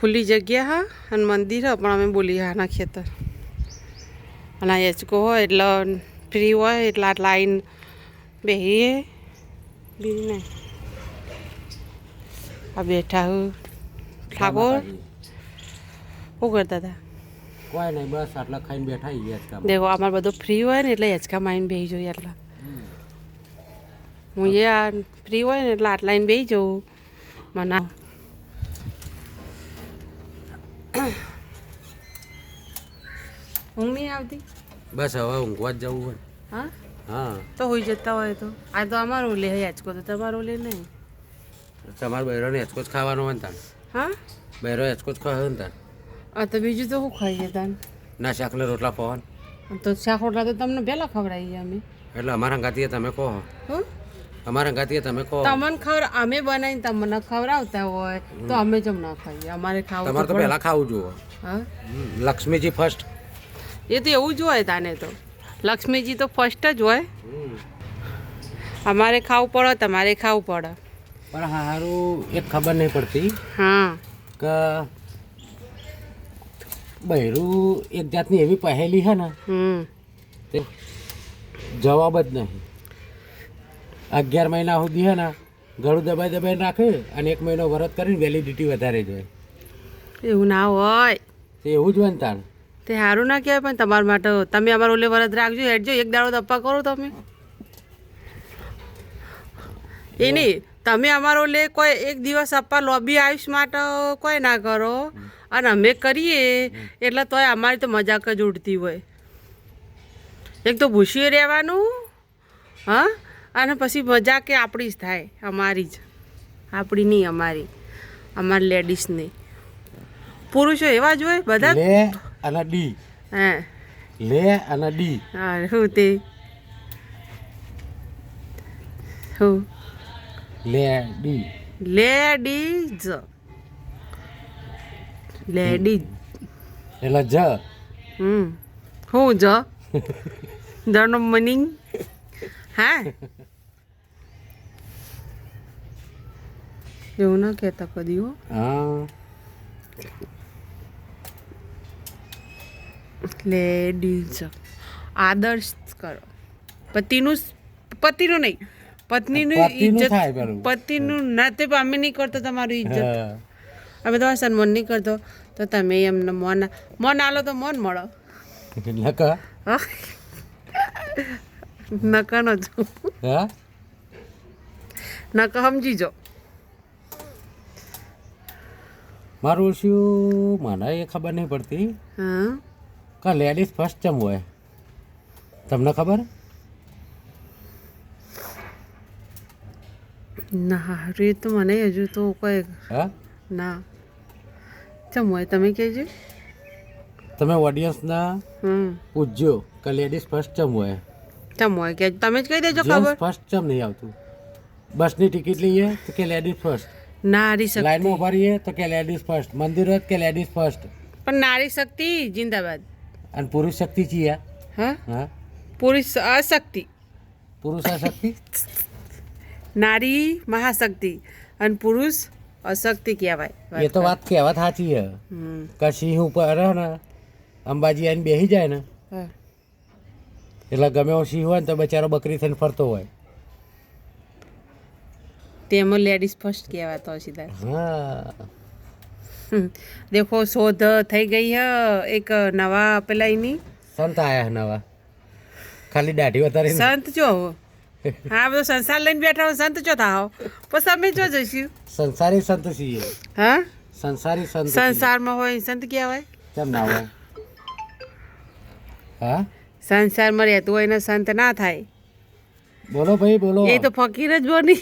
ખુલ્લી જગ્યા હા અને મંદિર હા પણ અમે બોલીએ હાના ખેતર. અને આ હેચકો હોય એટલે ફ્રી હોય એટલે આટલા લાઈન બેહીએ. બીજું નહીં. આ બેઠા હું. ઠાકોર? શું કરતા હતા? કોઈ નહીં બસ આટલા ખાઈને બેઠા જ દેખો અમારે બધું ફ્રી હોય ને એટલે હેચકા માઈને બેસી જોઈએ એટલા હું એ આ ફ્રી હોય ને એટલે આટલાઈને બેહી બેસી જવું મને ઊંઘ નહીં આવતી? બસ હવે ઊંઘવા જ જવું હોય. હા? હા. તો હોઈ જતા હોય તો. આ તો અમારું લે હેચકો તો તમારું લે નહીં. તમારે બૈરોને હેચકો જ ખાવાનો હોય ને તાન. હા? બૈરો હેચકો જ ખાય ને તાન. આ તો બીજું તો શું ખાઈએ તાન? ના શાકને રોટલા પવન. તો શાક રોટલા તો તમને પહેલાં ખવડાવીએ અમે. એટલે અમારા ગાતીએ તમે કહો. હં? અમારા ગાતીએ તમે કહો તમને ખબર અમે બનાવીને તમને ખવડાવતા હોય તો અમે જમ ના ખાઈએ? અમારે ખાવું તમારે તો પહેલાં ખાવું જુઓ હા? લક્ષ્મીજી ફર્સ્ટ એ તો એવું જ હોય તાને તો. લક્ષ્મીજી તો ફર્સ્ટ જ હોય. અમારે ખાવું પડે તમારે ખાવું પડે. પણ હારું એક ખબર નહીં પડતી હા. કે બહેરું એક જાતની એવી પહેલી છે ને જવાબ જ નહીં. અગિયાર મહિના સુધી છે ને ગળું દબાઈ દબાઈ નાખે અને એક મહિનો વરત કરીને વેલિડિટી વધારે જાય. એવું ના હોય. તે એવું જ હોય ને તાણ. તે સારું ના કહેવાય પણ તમારા માટે તમે અમારો ઓલે વરત રાખજો હેડજો એક દાડો દપ્પા કરો તમે. એ નહીં તમે અમારો લે કોઈ એક દિવસ અપ્પા લોબી આયુષ માટે કોઈ ના કરો અને અમે કરીએ એટલે તોય અમારી તો મજાક જ ઉડતી હોય. એક તો ભૂસ્યું રહેવાનું હા? અને પછી મજા કે આપણી જ થાય અમારી જ. આપણી નહીં અમારી. અમારી લેડીઝની પુરુષો એવા જ હોય બધા? લે અને ડી. હે. લે અને ડી. હા શું તે? શું? લે ડી. લેડીઝ લેડીઝ એટલે જ. હમ. હું જ? જનો મનિંગ હા? એવું ના કહેતા કદી હો. હા. લેડીઝ આદર્શ કરો. પતિનું પતિનું નહીં પત્નીનું પતિનું ઇજ્જત પતિનું ના તે અમે નહીં કરતો તમારું ઇજ્જત. અમે તમારું સન્માન નહીં કરતો. તો તમે એમને મોન મોન આલો તો મોન મળો. નકા? નકાનો છું. નકા સમજી જો મારું શું? મને એ ખબર નહીં પડતી. હા. કે લેડીઝ ફર્સ્ટ ચમ હોય? તમને ખબર? ના રે તો મને હજુ તો કોઈ હા? ના. ચમ હોય તમે કહેજો. તમે ઓડિયન્સના પૂછજો કે લેડીઝ ફર્સ્ટ ચમ હોય. ચમ હોય કે તમે જ કહી દેજો ખબર. ફર્સ્ટ ચમ નહીં આવતું. બસની ટિકિટ લઈએ તો કે લેડીઝ ફર્સ્ટ નારી શક્તિ. લાઈનમાં ઊભા રહીએ તો કે લેડીઝ ફર્સ્ટ મંદિર તો કે લેડીઝ ફર્સ્ટ પણ નારી શક્તિ જિંદાબાદ. અને પુરુષ શક્તિ છીએ હા? હા? પુરુષ અશક્તિ. પુરુષ અશક્તિ? નારી મહાશક્તિ અને પુરુષ અશક્તિ કહેવાય. એ તો વાત કહેવત સાચી છે કે સિંહ ઉપર ને અંબાજી આવીને બેસી જાય ને એટલે ગમે એવો સિંહ હોય ને તો બચારો બકરી થઈને ફરતો હોય. તેમાં લેડીઝ ફર્સ્ટ કહેવાતો સીધા. હા. દેખો શોધ થઈ ગઈ હ એક નવા પેલા એની સંત આયા નવા. ખાલી દાઢી વધારે સંત જો હા. બધો સંસાર લઈને બેઠા હો સંત જો થાવ. પછી અમે જો જઈશું. સંસારી સંત છીએ. હા? સંસારી સંત સંસારમાં હોય સંત કહેવાય. કેમ ના હોય? હા? સંસારમાં રહેતું હોય ને સંત ના થાય. બોલો ભાઈ બોલો. એ તો ફકીર જ બની